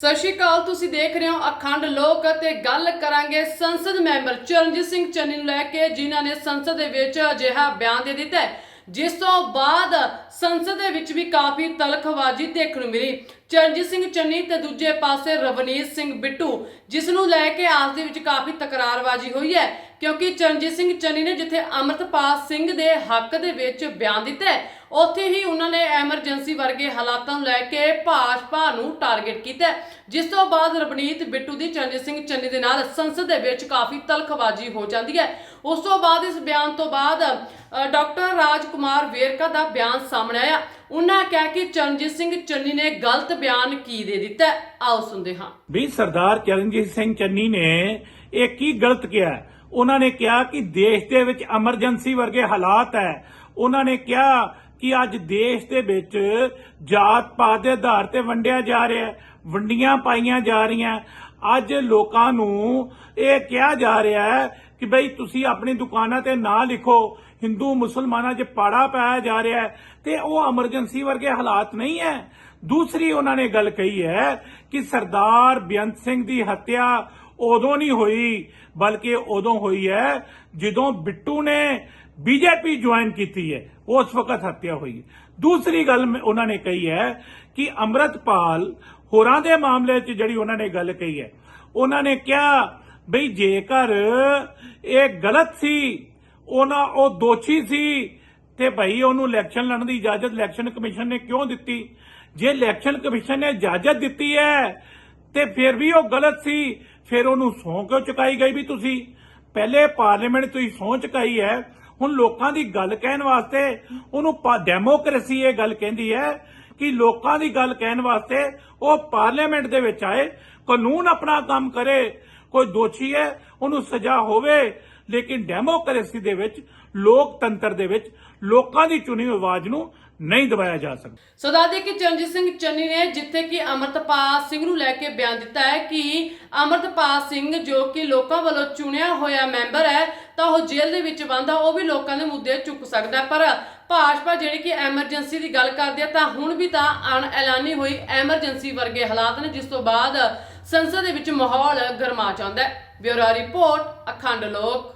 ਸਤਿ ਸ਼੍ਰੀ ਅਕਾਲ, ਤੁਸੀਂ ਦੇਖ ਰਹੇ ਹੋ ਅਖੰਡ ਲੋਕ ਅਤੇ ਗੱਲ ਕਰਾਂਗੇ ਸੰਸਦ ਮੈਂਬਰ ਚਰਨਜੀਤ ਸਿੰਘ ਚੰਨੀ ਨੂੰ ਲੈ ਕੇ, ਜਿਨ੍ਹਾਂ ਨੇ ਸੰਸਦ ਦੇ ਵਿੱਚ ਅਜਿਹਾ ਬਿਆਨ ਦੇ ਦਿੱਤਾ ਜਿਸ ਤੋਂ ਬਾਅਦ ਸੰਸਦ ਦੇ ਵਿੱਚ ਵੀ ਕਾਫੀ ਤਲਖਬਾਜ਼ੀ ਦੇਖਣ ਨੂੰ ਮਿਲੀ। ਚਰਨਜੀਤ ਸਿੰਘ ਚੰਨੀ ਤੇ ਦੂਜੇ ਪਾਸੇ ਰਵਨੀਤ ਸਿੰਘ ਬਿੱਟੂ, ਜਿਸ ਨੂੰ ਲੈ ਕੇ ਆਸ ਦੇ ਵਿੱਚ ਕਾਫੀ ਤਕਰਾਰਬਾਜ਼ੀ ਹੋਈ ਹੈ। ਕਿਉਂਕਿ ਚਰਨਜੀਤ ਸਿੰਘ ਚੰਨੀ ਨੇ ਜਿੱਥੇ ਅਮਰਤਪਾਲ ਸਿੰਘ ਦੇ ਹੱਕ ਦੇ ਵਿੱਚ ਬਿਆਨ ਦਿੱਤਾ ਹੈ ਉੱਥੇ ਹੀ ਉਹਨਾਂ ਨੇ ਐਮਰਜੈਂਸੀ ਵਰਗੇ ਹਾਲਾਤਾਂ ਨੂੰ ਲੈ ਕੇ ਭਾਜਪਾ ਨੂੰ ਟਾਰਗੇਟ ਕੀਤਾ ਜਿਸ ਤੋਂ ਬਾਅਦ ਰਵਨੀਤ ਬਿੱਟੂ ਦੀ ਚਰਨਜੀਤ ਸਿੰਘ ਚੰਨੀ ਦੇ ਨਾਲ ਸੰਸਦ ਦੇ ਵਿੱਚ ਕਾਫੀ ਤਲਖਬਾਜ਼ੀ ਹੋ ਜਾਂਦੀ ਹੈ। ਉਸ ਤੋਂ ਬਾਅਦ ਇਸ ਬਿਆਨ ਤੋਂ ਬਾਅਦ ਅ, ਡਾਕਟਰ ਰਾਜਕੁਮਾਰ ਵੇਰਕਾ ਦਾ ਬਿਆਨ ਸਾਹਮਣੇ ਆਇਆ। ਉਹਨਾਂ ਕਿਹਾ ਕਿ ਚਰਨਜੀਤ ਸਿੰਘ ਚੰਨੀ ਨੇ ਗਲਤ ਬਿਆਨ ਕੀ ਦੇ ਦਿੱਤਾ ਆਓ ਸੁਣਦੇ ਹਾਂ। ਵੀ ਸਰਦਾਰ ਚਰਨਜੀਤ ਸਿੰਘ ਚੰਨੀ ਨੇ ਇਹ ਕੀ ਗਲਤ ਕਿਹਾ ਉਹਨਾਂ ਨੇ ਕਿਹਾ ਕਿ ਦੇਸ਼ ਦੇ ਵਿੱਚ ਐਮਰਜੈਂਸੀ ਵਰਗੇ ਹਾਲਾਤ ਹੈ। ਉਹਨਾਂ ਨੇ ਕਿਹਾ ਕਿ ਅੱਜ ਦੇਸ਼ ਦੇ ਵਿੱਚ ਜਾਤ ਪਾਤ ਦੇ ਆਧਾਰ ਤੇ ਵੰਡਿਆ ਜਾ ਰਿਹਾ ਹੈ, ਵੰਡੀਆਂ ਪਾਈਆਂ ਜਾ ਰਹੀਆਂ ਅੱਜ ਲੋਕਾਂ ਨੂੰ ਇਹ ਕਿਹਾ ਜਾ ਰਿਹਾ ਹੈ ਕਿ ਬਈ ਤੁਸੀਂ ਆਪਣੀ ਦੁਕਾਨਾਂ ਤੇ ਨਾ ਲਿਖੋ, ਹਿੰਦੂ ਮੁਸਲਮਾਨਾਂ 'ਚ ਪਾੜਾ ਪਾਇਆ ਜਾ ਰਿਹਾ ਹੈ ਤੇ ਉਹ ਐਮਰਜੈਂਸੀ ਵਰਗੇ ਹਾਲਾਤ ਨਹੀਂ ਹੈ। ਦੂਸਰੀ ਉਹਨਾਂ ਨੇ ਗੱਲ ਕਹੀ ਹੈ ਕਿ ਸਰਦਾਰ ਬੇਅੰਤ ਸਿੰਘ ਦੀ ਹੱਤਿਆ ਉਦੋਂ ਨਹੀਂ ਹੋਈ, ਬਲਕਿ ਉਦੋਂ ਹੋਈ ਹੈ ਜਦੋਂ ਬਿੱਟੂ ਨੇ ਬੀਜੇਪੀ ਜੁਆਇਨ ਕੀਤੀ ਹੈ, ਉਸ ਵਕਤ ਹੱਤਿਆ ਹੋਈ ਹੈ। ਦੂਸਰੀ ਗੱਲ ਉਹਨਾਂ ਨੇ ਕਹੀ ਹੈ ਕਿ ਅੰਮ੍ਰਿਤਪਾਲ ਹੋਰਾਂ ਦੇ ਮਾਮਲੇ 'ਚ ਜਿਹੜੀ ਉਹਨਾਂ ਨੇ ਗੱਲ ਕਹੀ ਹੈ, ਉਹਨਾਂ ਨੇ ਕਿਹਾ ਬਈ ਜੇਕਰ ਇਹ ਗਲਤ ਸੀ, ਉਹਨਾਂ ਉਹ ਦੋਸ਼ੀ ਸੀ, ਤੇ ਭਾਈ ਉਹਨੂੰ ਇਲੈਕਸ਼ਨ ਲੜਨ ਦੀ ਇਜਾਜ਼ਤ ਇਲੈਕਸ਼ਨ ਕਮਿਸ਼ਨ ਨੇ ਕਿਉਂ ਦਿੱਤੀ? ਜੇ ਇਲੈਕਸ਼ਨ ਕਮਿਸ਼ਨ ਨੇ ਇਜਾਜ਼ਤ ਦਿੱਤੀ ਹੈ, ਤੇ ਫਿਰ ਵੀ ਉਹ ਗਲਤ ਸੀ ਫਿਰ ਉਹਨੂੰ ਸਹੁੰ ਕਿਉਂ ਚੁਕਾਈ ਗਈ ਵੀ ਤੁਸੀਂ? ਪਹਿਲੇ ਪਾਰਲੀਮੈਂਟ ਤੁਸੀਂ ਸਹੁੰ ਚੁਕਾਈ ਹੈ। ਹੁਣ ਲੋਕਾਂ ਦੀ ਗੱਲ ਕਹਿਣ ਵਾਸਤੇ ਉਹਨੂੰ ਪਾ- ਡੈਮੋਕ੍ਰੇਸੀ ਇਹ ਗੱਲ ਕਹਿੰਦੀ ਹੈ ਕਿ ਲੋਕਾਂ ਦੀ ਗੱਲ ਕਹਿਣ ਵਾਸਤੇ ਉਹ ਪਾਰਲੀਮੈਂਟ ਦੇ ਵਿੱਚ ਆਏ, ਕਾਨੂੰਨ ਆਪਣਾ ਕੰਮ ਕਰੇ, ਕੋਈ ਦੋਸ਼ੀ ਹੈ, ਉਹਨੂੰ ਸਜ਼ਾ ਹੋਵੇ ਲੇਕਿਨ ਡੈਮੋਕ੍ਰੇਸੀ ਦੇ ਵਿੱਚ, ਲੋਕਤੰਤਰ ਦੇ ਵਿੱਚ, ਲੋਕਾਂ ਦੀ ਚੁਣੀ ਹੋਈ ਆਵਾਜ਼ ਨੂੰ ਨਹੀਂ ਦਬਾਇਆ ਜਾ ਸਕਦਾ। ਸੋ ਦੱਸਦੇ ਕਿ ਚਰਨਜੀਤ ਸਿੰਘ ਚੰਨੀ ਨੇ ਜਿੱਥੇ ਕਿ ਅਮਰਤਪਾਲ ਸਿੰਘ ਨੂੰ ਲੈ ਕੇ ਬਿਆਨ ਦਿੱਤਾ ਹੈ ਕਿ ਅਮਰਤਪਾਲ ਸਿੰਘ ਜੋ ਕਿ ਲੋਕਾਂ ਵੱਲੋਂ ਚੁਣਿਆ ਹੋਇਆ ਮੈਂਬਰ ਹੈ, ਤਾਂ ਉਹ ਜੇਲ੍ਹ ਦੇ ਵਿੱਚ ਬੰਦ ਉਹ ਵੀ ਲੋਕਾਂ ਦੇ ਮੁੱਦੇ ਚੁੱਕ ਸਕਦਾ ਪਰ ਭਾਜਪਾ ਜਿਹੜੀ ਕਿ ਐਮਰਜੈਂਸੀ ਦੀ ਗੱਲ ਕਰਦੀ ਹੈ ਤਾਂ ਹੁਣ ਵੀ ਤਾਂ ਅਣ ਐਲਾਨੀ ਹੋਈ ਐਮਰਜੈਂਸੀ ਵਰਗੇ ਹਾਲਾਤ ਨੇ, ਜਿਸ ਤੋਂ ਬਾਅਦ ਸੰਸਦ ਦੇ ਵਿੱਚ ਮਾਹੌਲ ਗਰਮਾ ਜਾਂਦਾ ਹੈ। ਬਿਊਰੋ ਰਿਪੋਰਟ, ਅਖੰਡ ਲੋਕ।